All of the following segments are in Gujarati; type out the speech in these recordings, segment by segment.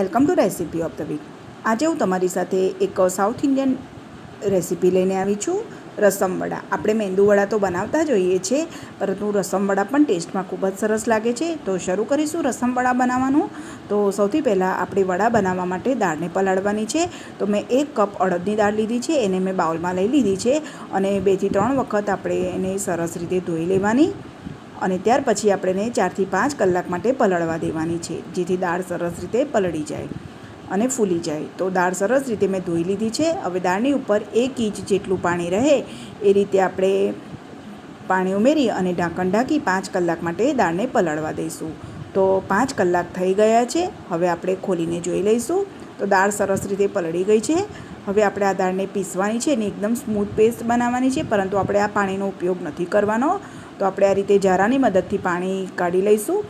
Welcome to recipe of the week. આજે હું તમારી સાથે એક સાઉથ ઇન્ડિયન રેસિપી લઈને આવી છું રસમવડા આપણે મેંદુવડા તો બનાવતા જ હોઈએ છીએ, પરંતુ રસમવડા પણ ટેસ્ટમાં ખૂબ જ સરસ લાગે છે. તો શરૂ કરીશું રસમવડા બનાવવાનું. તો સૌથી પહેલાં આપણે વડા બનાવવા માટે દાળને પલાળવાની છે. તો મેં એક કપ અડદની દાળ લીધી છે, એને મેં બાઉલમાં લઈ લીધી છે અને બેથી ત્રણ વખત આપણે એને સરસ રીતે ધોઈ લેવાની. અને ત્યાર પછી આપણે એને ચારથી પાંચ કલાક માટે પલળવા દેવાની છે, જેથી દાળ સરસ રીતે પલળી જાય અને ફૂલી જાય. તો દાળ સરસ રીતે મેં ધોઈ લીધી છે. હવે દાળની ઉપર એક ઇંચ જેટલું પાણી રહે એ રીતે આપણે પાણી ઉમેરી અને ઢાંકણ ઢાંકી પાંચ કલાક માટે દાળને પલળવા દઈશું. તો પાંચ કલાક થઈ ગયા છે. હવે આપણે ખોલીને જોઈ લઈશું. તો દાળ સરસ રીતે પલળી ગઈ છે. હવે આપણે આ દાળને પીસવાની છે અને એકદમ સ્મૂથ પેસ્ટ બનાવવાની છે, પરંતુ આપણે આ પાણીનો ઉપયોગ નથી કરવાનો. તો આપણે આ રીતે જારાની મદદથી પાણી કાઢી લઈશું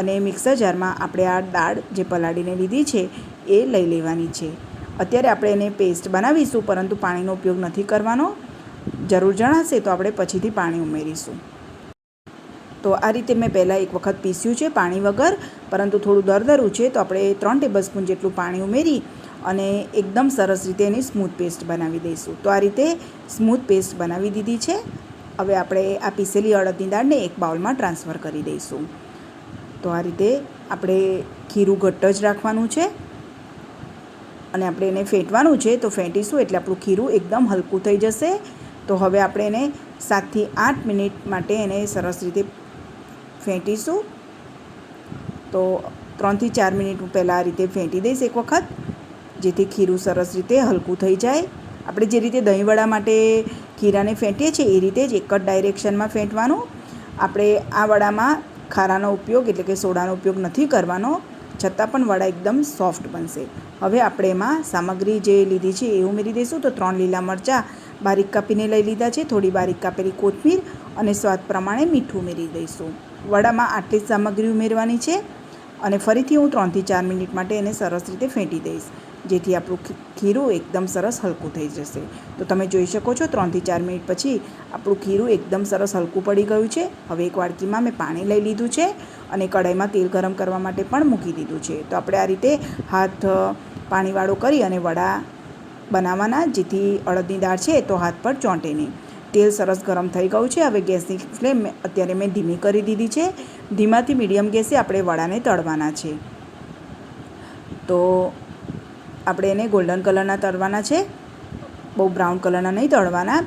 અને મિક્સર જારમાં આપણે આ દાળ જે પલાળીને લીધી છે એ લઈ લેવાની છે. અત્યારે આપણે એને પેસ્ટ બનાવીશું, પરંતુ પાણીનો ઉપયોગ નથી કરવાનો. જરૂર જણાશે તો આપણે પછીથી પાણી ઉમેરીશું. તો આ રીતે મેં પહેલાં એક વખત પીસ્યું છે પાણી વગર, પરંતુ થોડું દરદરું છે, તો આપણે ત્રણ ટેબલ સ્પૂન જેટલું પાણી ઉમેરી અને એકદમ સરસ રીતે એની સ્મૂથ પેસ્ટ બનાવી દઈશું. તો આ રીતે સ્મૂથ પેસ્ટ બનાવી દીધી છે. હવે આપણે આ પીસેલી અડદની દાળને એક બાઉલમાં ટ્રાન્સફર કરી દઈશું. તો આ રીતે આપણે ખીરું ઘટ્ટ જ રાખવાનું છે. અને આપણે એને ફેંટવાનું છે તો ફેંટીશું એટલે આપણું ખીરું એકદમ હલકું થઈ જશે. તો હવે આપણે એને સાતથી આઠ મિનિટ માટે એને સરસ રીતે ફેંટીશું. તો ત્રણથી ચાર મિનિટ હું પહેલાં આ રીતે ફેંટી દઈશ એક વખત. જેથી ખીરું સરસ રીતે હલકું થઈ જાય. આપણે જે રીતે દહીંવડા માટે ખીરાને ફેંટીએ છીએ, એ રીતે જ એક જ ડાયરેક્શનમાં ફેંટવાનું. આપણે આ વડામાં ખારાનો ઉપયોગ એટલે કે સોડાનો ઉપયોગ નથી કરવાનો, છતાં પણ વડા એકદમ સોફ્ટ બનશે. હવે આપણે એમાં સામગ્રી જે લીધી છે એ ઉમેરી દઈશું. તો ત્રણ લીલા મરચાં બારીક કાપીને લઈ લીધા છે. થોડી બારીક કાપેલી કોથમીર અને સ્વાદ પ્રમાણે મીઠું ઉમેરી દઈશું. વડામાં આટલી જ સામગ્રી ઉમેરવાની છે અને ફરીથી હું ત્રણથી ચાર મિનિટ માટે એને સરસ રીતે ફેંટી દઈશ. જેથી આપણું ખીરું એકદમ સરસ હલકું થઈ જશે. તો તમે જોઈ શકો છો ત્રણથી ચાર મિનિટ પછી આપણું ખીરું એકદમ સરસ હલકું પડી ગયું છે. હવે એક વાડકીમાં મેં પાણી લઈ લીધું છે અને કઢાઈમાં તેલ ગરમ કરવા માટે પણ મૂકી દીધું છે. તો આપણે આ રીતે હાથ પાણીવાળો કરી અને વડા બનાવવાના, જેથી અડદની દાળ છે તો હાથ પર ચોંટે નહીં. તેલ સરસ ગરમ થઈ ગયું છે. હવે ગેસની ફ્લેમ અત્યારે મેં ધીમી કરી દીધી છે. ધીમાથી મીડિયમ ગેસે આપણે વડાને તળવાના છે. તો આપણે એને ગોલ્ડન કલરના તળવાના છે. બહુ બ્રાઉન કલરના નહીં તળવાના.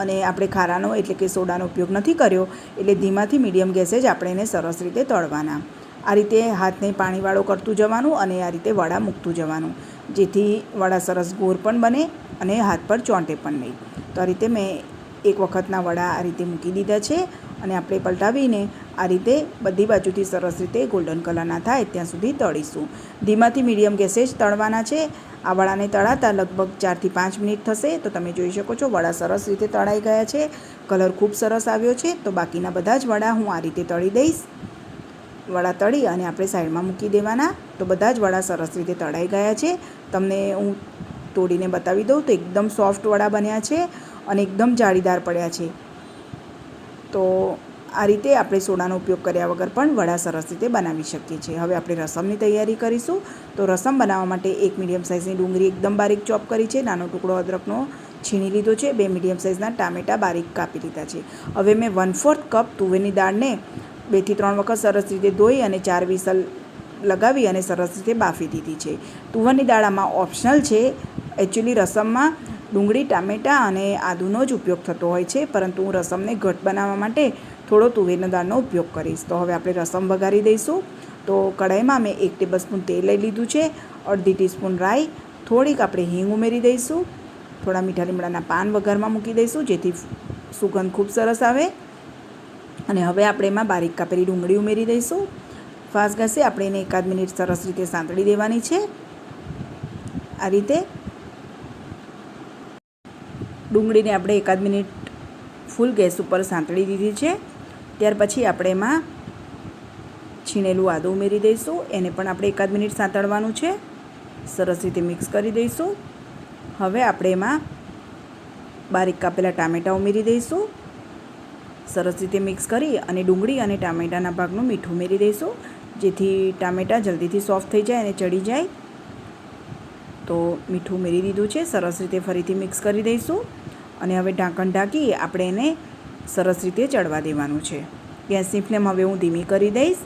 અને આપણે ખારાનો એટલે કે સોડાનો ઉપયોગ નથી કર્યો. એટલે ધીમાથી મીડિયમ ગેસે જ આપણે એને સરસ રીતે તળવાના. આ રીતે હાથને પાણીવાળો કરતું જવાનું અને આ રીતે વડા મૂકતું જવાનું. જેથી વડા સરસ ગોર પણ બને અને હાથ પર ચોંટે પણ નહીં. તો આ રીતે મેં એક વખતના વડા આ રીતે મૂકી દીધા છે. અને આપણે પલટાવીને આ રીતે બધી બાજુથી સરસ રીતે ગોલ્ડન કલરના થાય ત્યાં સુધી તળીશું. ધીમાથી મીડિયમ ગેસે જ તળવાના છે. આ વડાને તળાતા લગભગ ચારથી પાંચ મિનિટ થશે તો તમે જોઈ શકો છો વડા સરસ રીતે તળાઈ ગયા છે. કલર ખૂબ સરસ આવ્યો છે તો બાકીના બધા જ વડા હું આ રીતે તળી દઈશ. વડા તળી અને આપણે સાઈડમાં મૂકી દેવાના તો બધા જ વડા સરસ રીતે તળાઈ ગયા છે. તમને હું તોડીને બતાવી દઉં તો એકદમ સોફ્ટ વડા બન્યા છે અને એકદમ જાળીદાર પડ્યા છે. તો આ રીતે આપણે સોડાનો ઉપયોગ કર્યા વગર પણ વડા સરસ રીતે બનાવી શકીએ છીએ. હવે આપણે રસમની તૈયારી કરીશું. તો રસમ બનાવવા માટે એક મીડિયમ સાઇઝની ડુંગળી એકદમ બારીક ચોપ કરી છે. નાનો ટુકડો અદરકનો છીણી લીધો છે. બે મીડિયમ સાઇઝના ટામેટાં બારીક કાપી લીધા છે. હવે મેં વન ફોર્થ કપ તુવેરની દાળને બેથી ત્રણ વખત સરસ રીતે ધોઈ અને ચાર વિસલ લગાવી અને સરસ રીતે બાફી દીધી છે. તુવરની દાળ આમાં ઓપ્શનલ છે. એકચ્યુઅલી રસમમાં ડુંગળી, ટામેટાં અને આદુનો જ ઉપયોગ થતો હોય છે, પરંતુ હું રસમને ઘટ બનાવવા માટે થોડો તુવેરના દાળનો ઉપયોગ કરીશ. તો હવે આપણે રસમ વઘારી દઈશું. તો કઢાઈમાં મેં એક ટેબલ સ્પૂન તેલ લઈ લીધું છે, અડધી ટીસ્પૂન રાઈ, થોડીક આપણે હિંગ ઉમેરી દઈશું, થોડા મીઠા લીમડાના પાન વઘારમાં મૂકી દઈશું, જેથી સુગંધ ખૂબ સરસ આવે. અને હવે આપણે એમાં બારીક કાપેલી ડુંગળી ઉમેરી દઈશું. ફાસ્ટ ઘસે આપણે એને એકાદ મિનિટ સરસ રીતે સાંતળી દેવાની છે. આ રીતે ડુંગળીને આપણે એકાદ મિનિટ ફૂલ ગેસ ઉપર સાંતળી દીધી છે. ત્યાર પછી આપણે એમાં છીણેલું આદું ઉમેરી દઈશું. એને પણ આપણે એકાદ મિનિટ સાંતળવાનું છે. સરસ રીતે મિક્સ કરી દઈશું. હવે આપણે એમાં બારીક કાપેલા ટામેટાં ઉમેરી દઈશું. સરસ રીતે મિક્સ કરી અને ડુંગળી અને ટામેટાના ભાગનું મીઠું ઉમેરી દઈશું. જેથી ટામેટાં જલ્દીથી સોફ્ટ થઈ જાય અને ચડી જાય. તો મીઠું ઉમેરી દીધું છે. સરસ રીતે ફરીથી મિક્સ કરી દઈશું. અને હવે ઢાંકણ ઢાંકી આપણે એને સરસ રીતે ચડવા દેવાનું છે. ગેસની ફ્લેમ હવે હું ધીમી કરી દઈશ.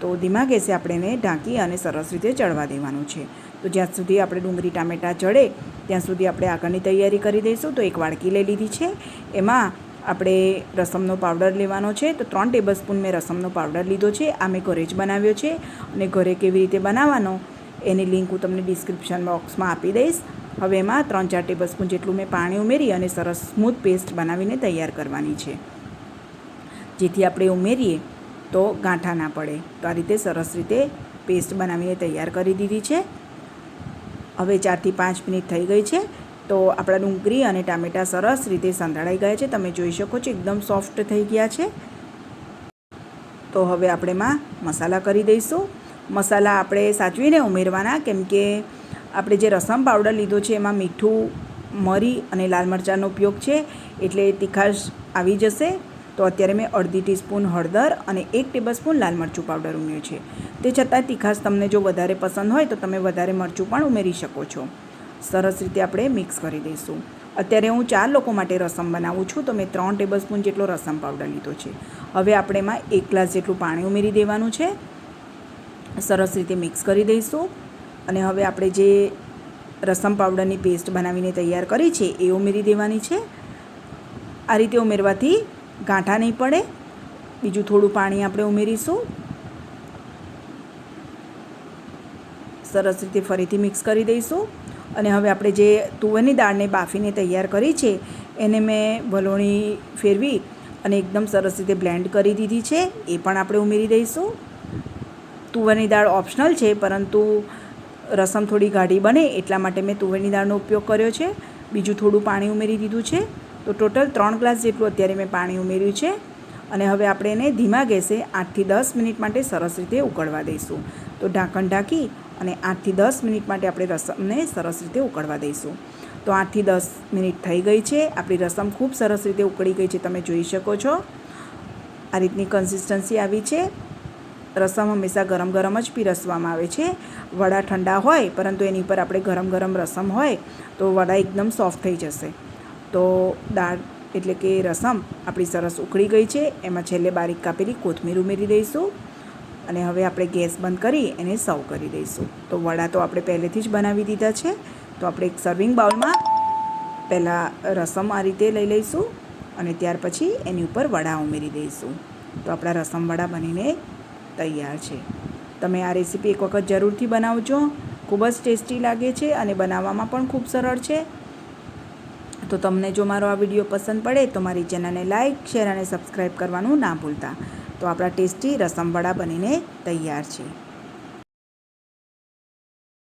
તો ધીમા ગેસે આપણે એને ઢાંકી અને સરસ રીતે ચડવા દેવાનું છે. તો જ્યાં સુધી આપણે ડુંગળી, ટામેટાં ચડે ત્યાં સુધી આપણે આગળની તૈયારી કરી દઈશું. તો એક વાડકી લઈ લીધી છે. એમાં આપણે રસમનો પાવડર લેવાનો છે. તો ત્રણ ટેબલ સ્પૂન મેં રસમનો પાવડર લીધો છે. આ મેં ઘરે જ બનાવ્યો છે. અને ઘરે કેવી રીતે બનાવવાનો, એની લિંક હું તમને ડિસ્ક્રિપ્શન બોક્સમાં આપી દઈશ. હવે એમાં ત્રણ ચાર ટેબલ સ્પૂન જેટલું મેં પાણી ઉમેરી અને સરસ સ્મૂથ પેસ્ટ બનાવીને તૈયાર કરવાની છે. જેથી આપણે ઉમેરીએ તો ગાંઠા ના પડે. તો આ રીતે સરસ રીતે પેસ્ટ બનાવીને તૈયાર કરી દીધી છે. હવે ચારથી પાંચ મિનિટ થઈ ગઈ છે. તો આપણા ડુંગળી અને ટામેટાં સરસ રીતે સંધાળાઈ ગયા છે. તમે જોઈ શકો છો એકદમ સોફ્ટ થઈ ગયા છે. તો હવે આપણે એમાં મસાલા કરી દઈશું. મસાલા આપણે સાચવીને ઉમેરવાના, કેમ કે આપણે જે રસમ પાવડર લીધો છે, એમાં મીઠું, મરી અને લાલ મરચાંનો ઉપયોગ છે, એટલે તીખાશ આવી જશે. તો અત્યારે મેં અડધી ટીસ્પૂન હળદર અને એક ટેબલસ્પૂન લાલ મરચું પાવડર ઉમેર્યું છે. તે છતાં તીખાશ તમને જો વધારે પસંદ હોય, તો તમે વધારે મરચું પણ ઉમેરી શકો છો. સરસ રીતે આપણે મિક્સ કરી દઈશું. અત્યારે હું ચાર લોકો માટે રસમ બનાવું છું, તો મેં ત્રણ ટેબલસ્પૂન જેટલો રસમ પાવડર લીધો છે. હવે આપણે એમાં એક ગ્લાસ જેટલું પાણી ઉમેરી દેવાનું છે. સરસ રીતે મિક્સ કરી દઈશું. અને હવે આપણે જે રસમ પાવડરની પેસ્ટ બનાવીને તૈયાર કરી છે, એ ઉમેરી દેવાની છે. આ રીતે ઉમેરવાથી ગાંઠા નહીં પડે. બીજું થોડું પાણી આપણે ઉમેરીશું. સરસ રીતે ફરીથી મિક્સ કરી દઈશું. અને હવે આપણે જે તુવેરની દાળને બાફીને તૈયાર કરી છે, એને મેં વલોણી ફેરવી અને એકદમ સરસ રીતે બ્લેન્ડ કરી દીધી છે. એ પણ આપણે ઉમેરી દઈશું. તુવેરની દાળ ઓપ્શનલ છે, પરંતુ રસમ થોડી ગાઢી બને એટલા માટે મેં તુવેરની દાળનો ઉપયોગ કર્યો છે. બીજું થોડું પાણી ઉમેરી દીધું છે. તો ટોટલ ત્રણ ગ્લાસ જેટલું અત્યારે મેં પાણી ઉમેર્યું છે. અને હવે આપણે એને ધીમા ગેસે આઠથી દસ મિનિટ માટે સરસ રીતે ઉકળવા દઈશું. તો ઢાંકણ ઢાંકી અને આઠથી દસ મિનિટ માટે આપણે રસમને સરસ રીતે ઉકળવા દઈશું. તો આઠથી દસ મિનિટ થઈ ગઈ છે. આપણી રસમ ખૂબ સરસ રીતે ઉકળી ગઈ છે. તમે જોઈ શકો છો. આ રીતની કન્સિસ્ટન્સી આવી છે. રસમ હંમેશા ગરમ ગરમ જ પીરસવામાં આવે છે. વડા ઠંડા હોય, પરંતુ એની ઉપર આપણે ગરમ ગરમ રસમ હોય, તો વડા એકદમ સોફ્ટ થઈ જશે. તો દાળ એટલે કે રસમ આપણી સરસ ઉકળી ગઈ છે. એમાં છેલ્લે બારીક કાપેલી કોથમીર ઉમેરી દઈશું. અને હવે આપણે ગેસ બંધ કરી એને સર્વ કરી દઈશું. તો વડા તો આપણે પહેલેથી જ બનાવી દીધા છે. તો આપણે એક સર્વિંગ બાઉલમાં પહેલાં રસમ આ રીતે લઈ લઈશું અને ત્યાર પછી એની ઉપર વડા ઉમેરી દઈશું. તો આપણા રસમ વડા બનીને તૈયાર છે. તમે આ રેસીપી એક વખત જરૂરથી બનાવજો. ખૂબ જ ટેસ્ટી લાગે છે અને બનાવવામાં પણ ખૂબ સરળ છે. તો તમને જો મારો આ વીડિયો પસંદ પડે તો મારી ચેનલને લાઇક શેર અને સબસ્ક્રાઈબ કરવાનું ના ભૂલતા. તો આપણા ટેસ્ટી રસમવડા બનીને તૈયાર છે.